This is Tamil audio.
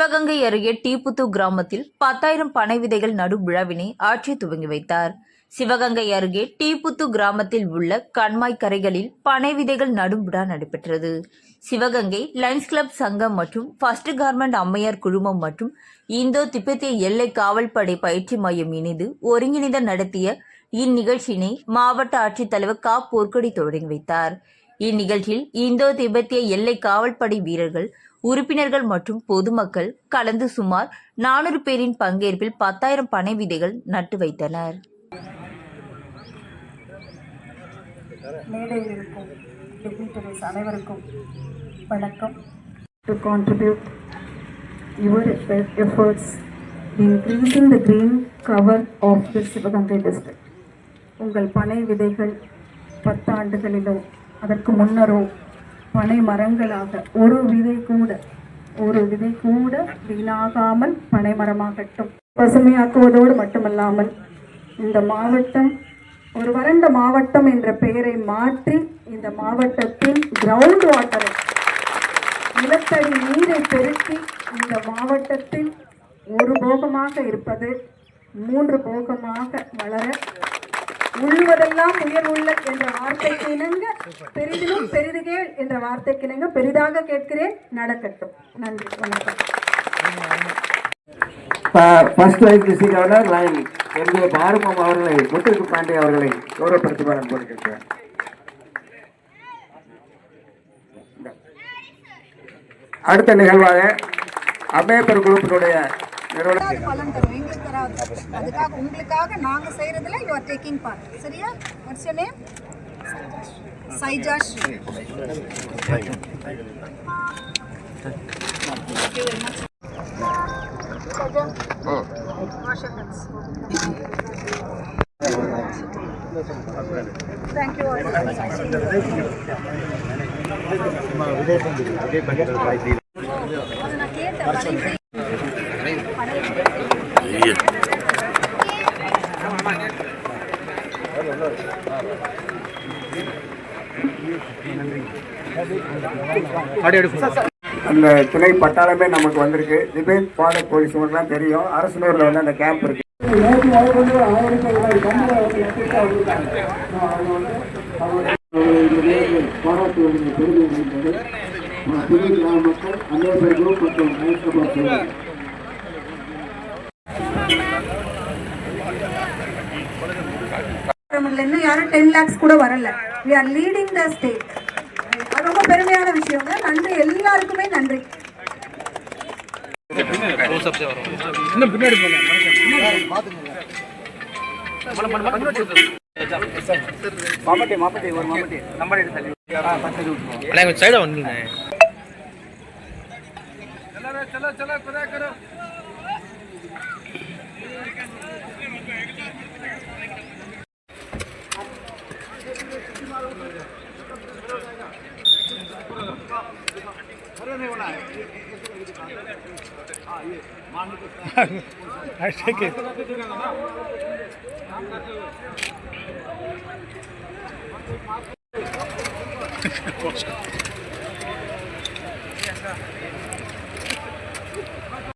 சிவகங்கை அருகே டீபுத்து கிராமத்தில் பத்தாயிரம் பனை விதைகள் நடு விழாவினை ஆட்சியர் துவங்கி வைத்தார். சிவகங்கை அருகே டீபுத்து கிராமத்தில் உள்ள கண்மாய் கரைகளில் பனை விதைகள் நடும் விழா நடைபெற்றது. சிவகங்கை லயன்ஸ் கிளப் சங்கம் மற்றும் ஃபர்ஸ்ட் கார்மெண்ட் அம்மையார் குழுமம் மற்றும் இந்தோ திபெத்திய எல்லை காவல்படை பயிற்சி மையம் இணைந்து ஒருங்கிணைந்த நடத்திய இந்நிகழ்ச்சியினை மாவட்ட ஆட்சித்தலைவர் கா. போர்க்கொடி தொடங்கி வைத்தார். இந்நிகழ்ச்சியில் இந்தோ திபெத்திய எல்லை காவல்படை வீரர்கள் உறுப்பினர்கள் மற்றும் பொதுமக்கள் கலந்து சுமார் நானூறு பேரின் பங்கேற்பில் பத்தாயிரம் பனை விதைகள் நட்டு வைத்தனர். மேடையில் இருக்கும் அனைவருக்கும் வணக்கம். சிவகங்கை உங்கள் பனை விதைகள் பத்தாண்டுகளிலும் அதற்கு முன்னரோ பனை மரங்களாக ஒரு விதை கூட ஒரு விதை கூட வீணாகாமல் பனை மரமாகட்டும். பசுமையாக்குவதோடு மட்டுமல்லாமல் இந்த மாவட்டம் ஒரு வறண்ட மாவட்டம் என்ற பெயரை மாற்றி இந்த மாவட்டத்தில் கிரவுண்ட் வாட்டரை நிலத்தடி நீரை பெருக்கி இந்த மாவட்டத்தில் ஒரு போகமாக இருப்பது மூன்று போகமாக வளர உழுவதெல்லாம் உயர்வுள்ள என்ற வார்த்தைக்கு இணங்க பெரிதிலும் பெரிதுகேள் என்ற வார்த்தைக்கு இணங்க பெரிதாக கேட்கிறேன் நடக்கட்டும். நன்றி வணக்கம். ஃபர்ஸ்ட் லைஃப் டிஸ்ட்ரிக்ட் கவர்னர் லைன் எம்ஏ பாரமம் அவர்களை முத்துக்கு பாண்டே அவர்களை கௌரவப்படுத்தி அன்போடு போட்டுக்கிறேன் அடுத்த நிகழ்வாக அம்பேத்கர் குழுப்பினுடைய நிறுவன பலன் தரும் எங்களுக்கு தராது. அதுக்காக உங்களுக்காக நாங்க செய்யறதுல யூ ஆர் டேக்கிங் பார்ட் சரியா? வாட்ஸ் யூர் நேம் சைஜா ஸ்ரீ Thank you. All. நான் அந்த துணை பட்டாளமே நமக்கு வந்திருக்கு. திபேத் பாத போலீஸ் உங்களுக்குலாம் தெரியும். அரசனூர்ல வந்து அந்த கேம்ப் இருக்கு. இன்னும் யாரும் டென் லேக்ஸ் கூட வரல. We are leading the state அது ரொம்ப பெருமையான விஷயங்க. நன்றி. எல்லாருக்குமே நன்றி. மாமட்டி மாமட்டி ஒரு மாமட்டி நம்பர் எடுத்து சைடாக வந்துங்க ठीक है